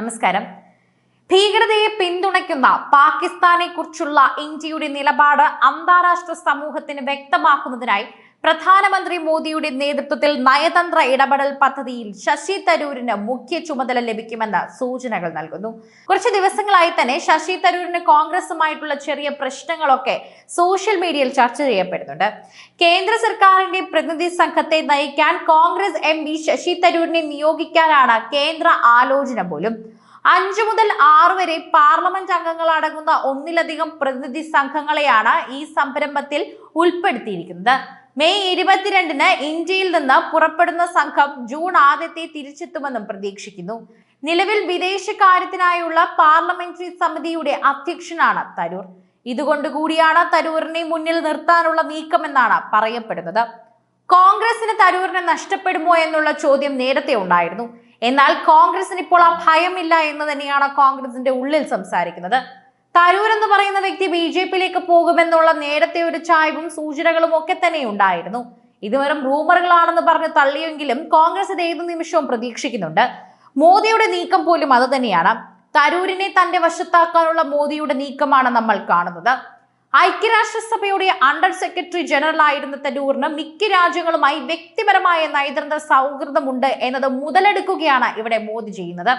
നമസ്കാരം. ഭീകരതയെ പിന്തുണയ്ക്കുന്ന പാകിസ്ഥാനെ കുറിച്ചുള്ള ഇന്ത്യയുടെ നിലപാട് അന്താരാഷ്ട്ര സമൂഹത്തിന് വ്യക്തമാക്കുന്നതിനായി പ്രധാനമന്ത്രി മോദിയുടെ നേതൃത്വത്തിൽ നയതന്ത്ര ഇടപെടൽ പദ്ധതിയിൽ ശശി തരൂരിന് മുഖ്യ ചുമതല ലഭിക്കുമെന്ന് സൂചനകൾ നൽകുന്നു. കുറച്ച് ദിവസങ്ങളായി തന്നെ ശശി തരൂരിന് കോൺഗ്രസുമായിട്ടുള്ള ചെറിയ പ്രശ്നങ്ങളൊക്കെ സോഷ്യൽ മീഡിയയിൽ ചർച്ച ചെയ്യപ്പെടുന്നുണ്ട്. കേന്ദ്ര സർക്കാരിന്റെ പ്രതിനിധി സംഘത്തെ നയിക്കാൻ കോൺഗ്രസ് എം ശശി തരൂരിനെ നിയോഗിക്കാനാണ് കേന്ദ്ര ആലോചന പോലും. അഞ്ചു മുതൽ ആറ് വരെ പാർലമെന്റ് അംഗങ്ങൾ അടങ്ങുന്ന ഒന്നിലധികം പ്രതിനിധി സംഘങ്ങളെയാണ് ഈ സംരംഭത്തിൽ ഉൾപ്പെടുത്തിയിരിക്കുന്നത്. മെയ് ഇരുപത്തിരണ്ടിന് ഇന്ത്യയിൽ നിന്ന് പുറപ്പെടുന്ന സംഘം ജൂൺ ആദ്യത്തെ തിരിച്ചെത്തുമെന്നും പ്രതീക്ഷിക്കുന്നു. നിലവിൽ വിദേശകാര്യത്തിനായുള്ള പാർലമെന്ററി സമിതിയുടെ അധ്യക്ഷനാണ് തരൂർ. ഇതുകൊണ്ട് കൂടിയാണ് തരൂരിനെ മുന്നിൽ നിർത്താനുള്ള നീക്കമെന്നാണ് പറയപ്പെടുന്നത്. കോൺഗ്രസിന് തരൂരിനെ നഷ്ടപ്പെടുമോ എന്നുള്ള ചോദ്യം നേരത്തെ ഉണ്ടായിരുന്നു. എന്നാൽ കോൺഗ്രസിന് ഇപ്പോൾ ആ ഭയമില്ല എന്ന് തന്നെയാണ് കോൺഗ്രസിന്റെ ഉള്ളിൽ സംസാരിക്കുന്നത്. തരൂർ എന്ന് പറയുന്ന വ്യക്തി ബി ജെ പിയിലേക്ക് പോകുമെന്നുള്ള നേരത്തെ ഒരു ചായ്വും സൂചനകളും ഒക്കെ തന്നെ ഉണ്ടായിരുന്നു. ഇത് വെറും റൂമറുകളാണെന്ന് പറഞ്ഞ് തള്ളിയെങ്കിലും കോൺഗ്രസ് ഇത് ഏത് നിമിഷവും പ്രതീക്ഷിക്കുന്നുണ്ട്. മോദിയുടെ നീക്കം പോലും അത് തന്നെയാണ്. തരൂരിനെ തന്റെ വശത്താക്കാനുള്ള മോദിയുടെ നീക്കമാണ് നമ്മൾ കാണുന്നത്. ഐക്യരാഷ്ട്രസഭയുടെ അണ്ടർ സെക്രട്ടറി ജനറൽ ആയിരുന്ന തരൂറിന് മിക്ക രാജ്യങ്ങളുമായി വ്യക്തിപരമായ നയതന്ത്ര സൗഹൃദമുണ്ട് എന്നത് മുതലെടുക്കുകയാണ് ഇവിടെ മോദി ചെയ്യുന്നത്.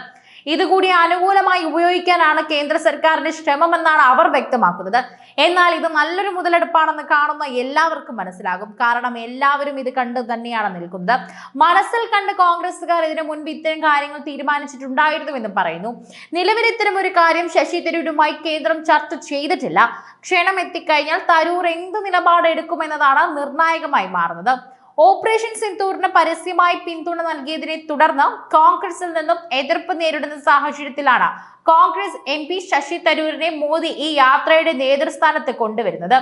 ഇതുകൂടി അനുകൂലമായി ഉപയോഗിക്കാനാണ് കേന്ദ്ര സർക്കാരിന്റെ ശ്രമമെന്നാണ് അവർ വ്യക്തമാക്കുന്നത്. എന്നാൽ ഇത് നല്ലൊരു മുതലെടുപ്പാണെന്ന് കാണുന്ന എല്ലാവർക്കും മനസ്സിലാകും. കാരണം എല്ലാവരും ഇത് കണ്ട് തന്നെയാണ് നിൽക്കുന്നത്. മനസ്സിൽ കണ്ട് കോൺഗ്രസുകാർ ഇതിനു മുൻപ് ഇത്തരം കാര്യങ്ങൾ തീരുമാനിച്ചിട്ടുണ്ടായിരുന്നു തീരുമാനിച്ചിട്ടുണ്ടായിരുന്നുവെന്ന് പറയുന്നു. നിലവിൽ ഇത്തരം ഒരു കാര്യം ശശി തരൂരുമായി കേന്ദ്രം ചർച്ച ചെയ്തിട്ടില്ല. ക്ഷണം എത്തിക്കഴിഞ്ഞാൽ തരൂർ എന്ത് നിലപാടെടുക്കുമെന്നതാണ് നിർണായകമായി മാറുന്നത്. ഓപ്പറേഷൻ സിന്ദൂറിന് പരസ്യമായി പിന്തുണ നൽകിയതിനെ തുടർന്ന് കോൺഗ്രസിൽ നിന്നും എതിർപ്പ് നേരിടുന്ന സാഹചര്യത്തിലാണ് കോൺഗ്രസ് എം പി ശശി തരൂരിനെ മോദി ഈ യാത്രയുടെ നേതൃസ്ഥാനത്ത് കൊണ്ടുവരുന്നത്.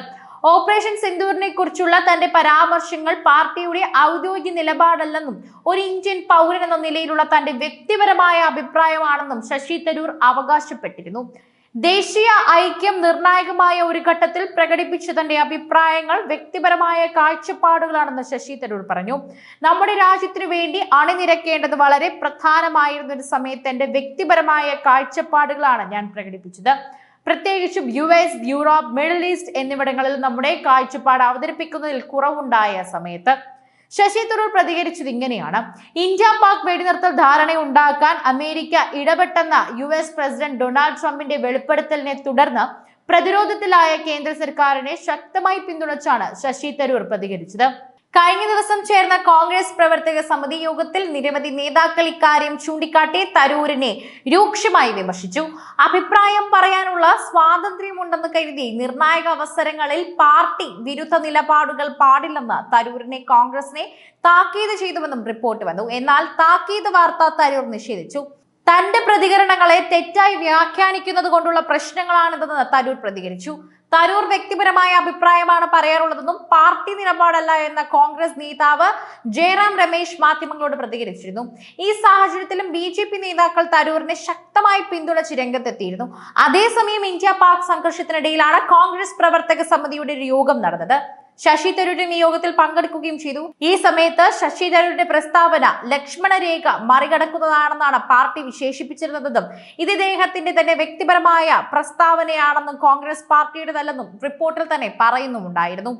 ഓപ്പറേഷൻ സിന്ദൂറിനെ കുറിച്ചുള്ള തന്റെ പരാമർശങ്ങൾ പാർട്ടിയുടെ ഔദ്യോഗിക നിലപാടല്ലെന്നും ഒരു ഇന്ത്യൻ പൗരൻ എന്ന നിലയിലുള്ള തന്റെ വ്യക്തിപരമായ അഭിപ്രായമാണെന്നും ശശി തരൂർ അവകാശപ്പെട്ടിരുന്നു. ദേശീയ ഐക്യം നിർണായകമായ ഒരു ഘട്ടത്തിൽ പ്രകടിപ്പിച്ച തന്റെ അഭിപ്രായങ്ങൾ വ്യക്തിപരമായ കാഴ്ചപ്പാടുകളാണെന്ന് ശശി തരൂർ പറഞ്ഞു. നമ്മുടെ രാജ്യത്തിനു വേണ്ടി അണിനിരക്കേണ്ടത് വളരെ പ്രധാനമായിരുന്ന ഒരു സമയത്ത് എന്റെ വ്യക്തിപരമായ കാഴ്ചപ്പാടുകളാണ് ഞാൻ പ്രകടിപ്പിച്ചത്. പ്രത്യേകിച്ചും U S Europe middle east എന്നിവിടങ്ങളിൽ നമ്മുടെ കാഴ്ചപ്പാട് അവതരിപ്പിക്കുന്നതിൽ കുറവുണ്ടായ സമയത്ത് ശശി തരൂർ പ്രതികരിച്ചത് ഇങ്ങനെയാണ്. ഇന്ത്യ പാക് വെടിനിർത്തൽ ധാരണ ഉണ്ടാക്കാൻ അമേരിക്ക ഇടപെട്ടെന്ന യു എസ് പ്രസിഡന്റ് ഡൊണാൾഡ് ട്രംപിന്റെ വെളിപ്പെടുത്തലിനെ തുടർന്ന് പ്രതിരോധത്തിലായ കേന്ദ്ര സർക്കാരിനെ ശക്തമായി പിന്തുണച്ചാണ് ശശി തരൂർ പ്രതികരിച്ചത്. കഴിഞ്ഞ ദിവസം ചേർന്ന കോൺഗ്രസ് പ്രവർത്തക സമിതി യോഗത്തിൽ നിരവധി നേതാക്കൾ ഇക്കാര്യം ചൂണ്ടിക്കാട്ടി തരൂരിനെ രൂക്ഷമായി വിമർശിച്ചു. അഭിപ്രായം പറയാനുള്ള സ്വാതന്ത്ര്യമുണ്ടെന്ന് കരുതി നിർണായക അവസരങ്ങളിൽ പാർട്ടി വിരുദ്ധ നിലപാടുകൾ പാടില്ലെന്ന് തരൂരിനെ കോൺഗ്രസിനെ താക്കീത് ചെയ്തുവെന്നും റിപ്പോർട്ട് വന്നു. എന്നാൽ താക്കീത് വാർത്ത തരൂർ നിഷേധിച്ചു. തന്റെ പ്രതികരണങ്ങളെ തെറ്റായി വ്യാഖ്യാനിക്കുന്നത് കൊണ്ടുള്ള പ്രശ്നങ്ങളാണിതെന്ന് തരൂർ പ്രതികരിച്ചു. തരൂർ വ്യക്തിപരമായ അഭിപ്രായമാണ് പറയാറുള്ളതെന്നും പാർട്ടി നിലപാടല്ല എന്ന കോൺഗ്രസ് നേതാവ് ജയറാം രമേശ് മാധ്യമങ്ങളോട് പ്രതികരിച്ചിരുന്നു. ഈ സാഹചര്യത്തിലും ബി ജെ പി നേതാക്കൾ തരൂരിനെ ശക്തമായി പിന്തുണച്ച് രംഗത്തെത്തിയിരുന്നു. അതേസമയം ഇന്ത്യ പാക് സംഘർഷത്തിനിടയിലാണ് കോൺഗ്രസ് പ്രവർത്തക സമിതിയുടെ യോഗം നടന്നത്. ശശി തരൂരും ഈ യോഗത്തിൽ പങ്കെടുക്കുകയും ചെയ്തു. ഈ സമയത്ത് ശശി തരൂരിന്റെ പ്രസ്താവന ലക്ഷ്മണരേഖ മറികടക്കുന്നതാണെന്നാണ് പാർട്ടി വിശേഷിപ്പിച്ചിരുന്നതെന്നും ഇത് ഇദ്ദേഹത്തിന്റെ തന്നെ വ്യക്തിപരമായ പ്രസ്താവനയാണെന്നും കോൺഗ്രസ് പാർട്ടിയുടേതല്ലെന്നും റിപ്പോർട്ടിൽ തന്നെ പറയുന്നുമുണ്ടായിരുന്നു.